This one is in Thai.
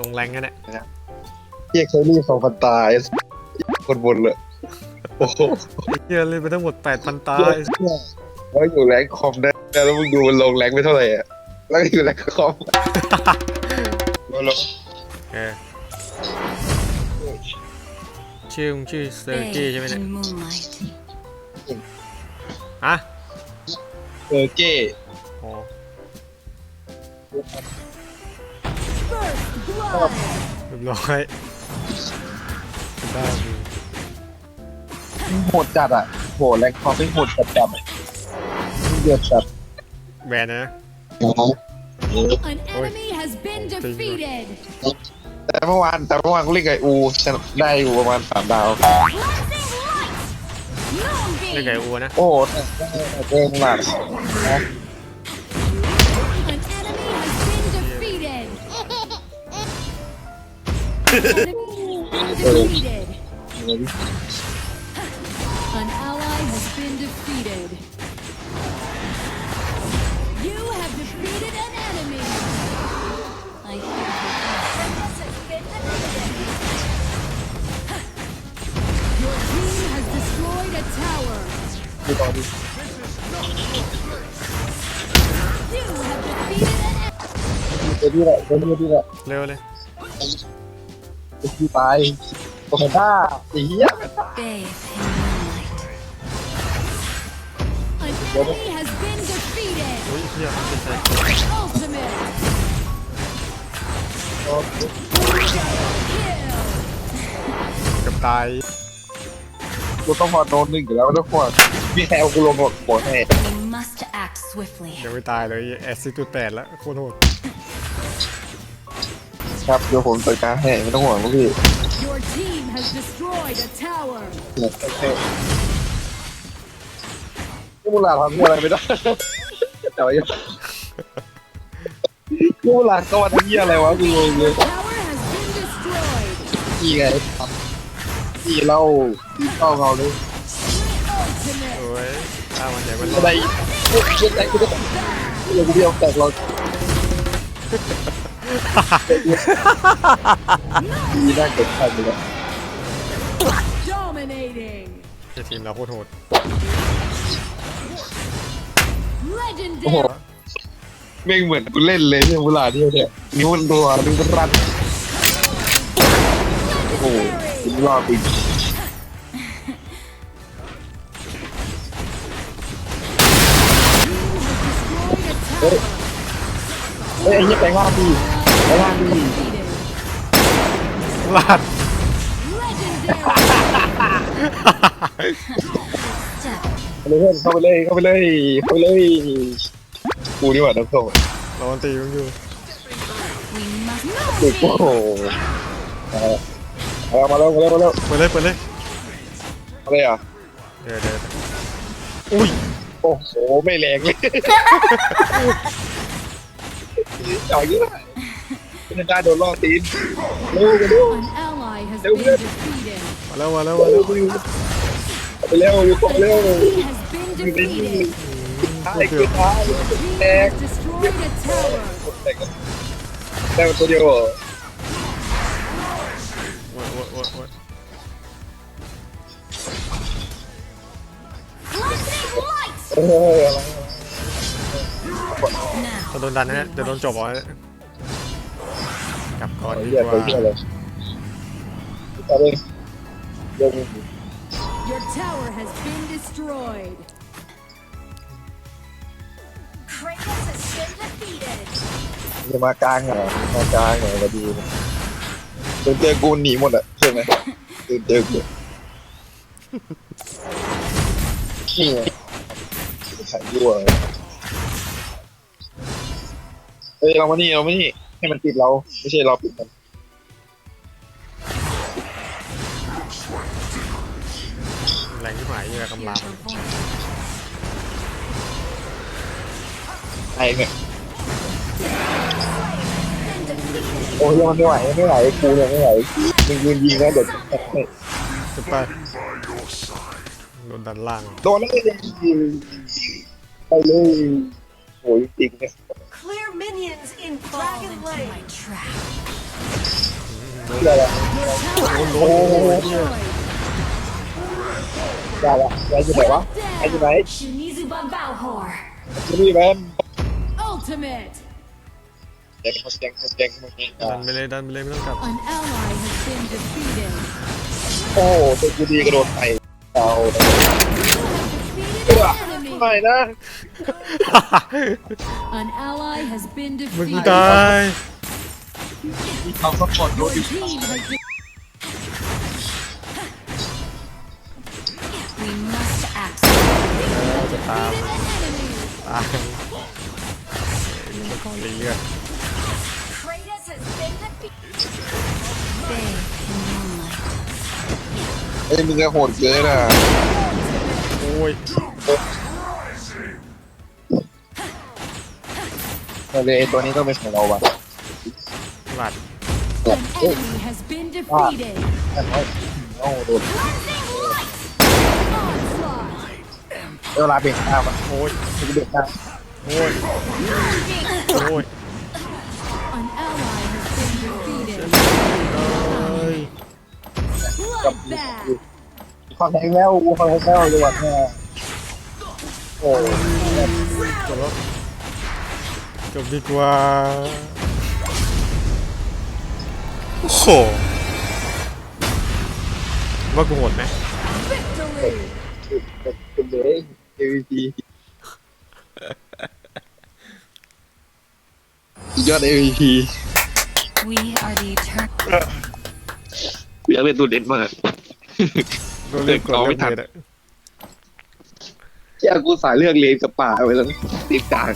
ลงแรงกันเนี่ยเรียกเคอรี่สองพันตายคนบนเลยโอ้โหเฮียเลยไปทั้งหมด8,000ตาเหี้ยยแล้วอยู่แรงคอมได้แล้วมึงดูมันลงแรงไปเท่าไหร่อะแล้วก็อยู่แรงคอมแล้วเราเออชื่อมึงชื่อเซอร์กี้ใช่ไหมเนี่ย in moonlight. อะเออเก้อ๋อ Blood. เรียบร้อยได้มึงโหดจัดอะโหแรงคอมไม่โหดจัดจัดเดือดจัดแบนนะ An enemy has been defeated. แต่เมื่อวานแต่เมื่อวานกูเล่นกับอูชนะได้อยู่ประมาณสามดาว Blazing light. เล่นไก่ Moonbeam. อัวนะ โอ้โหเกินหลัก An enemy defeated. An ally has been defeated. You have defeated an enemy. I hear Your team has destroyed a tower. คือตอนนี้ You have defeated an enemy. ตัวนี้แหละตัวนี้ที่แหละ เร็วเลย ตัวที่ตายตัวแพนด้าไอ้เหี้ย Bathe in moonlight. An enemy has been defeated. อุ้ยเฮียไม่ใช่ Ultimate. Kill. กับตายกูต้องพอโดนหนึ่งอยู่แล้วไม่ต้องพอพี่แฮวกูลงหมดหัวแห่ We must act swiftly. ยังไม่ตายเลยแอซิดจุดแปดแล้วโคตรโหด ครับเดี๋ยวผมจัดการให้ไม่ต้องห่วงลูกพี่ Your team has destroyed a tower. นี่มูลาทำอะไรไม่ได้ แต่ว่ามูลาก็วันที่อะไรวะกูงงเลย Tower has been destroyed. พี่ไงพี่เล่าพี่เล่าเราเลย Ultimate. โอ้ยถ้ามันใหญ่มันอะไรเชื่อใจกูได้เดี๋ยวกูเดียวแตกเรา พี่น่าเกิดขันเลย Dominating. ไอ้ทีมเราโคตรโหด โอ้โห Legendary. แม่งเหมือนกูเล่นเลยเนี่ยมูลาเดียวเนี่ยนิ้วมันตัวนิ้วมันรันโอ้โหรอบอีก Destroyed a tower. เฮ้ยไอ้เหี้ยแปลงร่างดี แปลงร่างดี Defeated. ลาด Legendary. Step. เข้าไปเลยเข้าไปเลยเข้าไปเลยเข้าไปเลยกูนี่หว่าน้ำส้มเราอันตีมึงอยู่ We must โอ้โหเอามาแล้วมาแล้วมาแล้วเปิดเลยเปิดเลยอะไรอะเดี๋ยวเดี๋ยวอุ้ยโอ้โหไม่แรงเลย จ่ายเยอะ ไม่ได้โดนล่อตีนเร็วไปเร็ว An ally has Đâu been biết. defeated. มาแล้วมาแล้วมาเร็แล้ววไปเร็วอยู่ก่อนเร็ว He has been defeated. ท้ายคือท้าย Team แตก has destroyed a tower. แตกได้ตัวเดียวโอ้ยโอ้ยโอ้ยโอ้ย Blinding light. เอออะไร Now. จะโดนดันนะฮะจะโดนจบเหรอฮะ กลับก่อนไอ้ดีเหี้ยกไปว่าเหี้ยเลยไปเลยเดี๋ยว Your tower has been destroyed. Kratos has been defeated. จะมากลางเหรอมากลางเหรอก็ดีนะจนเจอกูหนีหมดอะใช่ไหมจนเจอกูขี้ไงใส่ยั่วเฮ้ยเรามานี่เรามานี่ ให้มันติดเรา ไม่ใช่เราปิดมันแรงที่หมายยี่กำลัง Here's your point. ไอ้เนี่ย Been defeated. โอ้ยมันไม่ไหวไม่ไหวกูเนี่ยไม่ไหวมึงยืนยิงนะเดี๋ยวจะแตกให้จะไปโดนดันล่างโดนแล้วก็ยังยิงไปเลยโอ้ยจริงเนี่ย clear minions in Fall Dragon into Lane. my trap. เพื่ออะไร Tower โอ้โห destroyed. ได้ละแกอยู่ไหนวะแกอยู่ไหน Shimizu Banbaohor. อยู่นี่แมน Ultimate. แจงแจงแจงแจง ดันไปเลยดันไปเลยไม่ต้องกลับ An ally has been defeated. โอ้ตัวกูดีกระโดดไปเอา You have defeated an enemy. ไม่นะ An ally has been มึง defeated. ตายเอาซัพพอร์ตโด Your นอยู่ team has been. We must act. จะตาม Defeated an enemy. ตายมังกรเลือด Kratos has been defeated. Bathe in moonlight. ไอ้ยมึงก็โหดเกินอะโอ้ย เลยไอ้ตัวนี้ต้องเป็นของเราว่ะหลัดเนี่ย An เอ้ย enemy has been defeated. อันน้อยโอ้โดน Onslaught. เวลาเบรกหน้ามันโอ้ยเบรกหน้าโอ้ยโอ้ย An ally has been defeated. เอ้ย Bloodbath. คอนแทงแล้วกูคอนแทงแล้วเลยว่ะแม่โอ้ยจบแล้ว จบดีกว่า โอ้โหว่ากูโหดไหม Victory. เป็นเลย MVP ยอด MVP We are the eternal. อยากเล่นตัวเด่นมาก โดนเล่นกดเอาไม่เล่นทันเพจอะแค่กูสายเลือกเลนกับป่าไปแล้วติดกลาง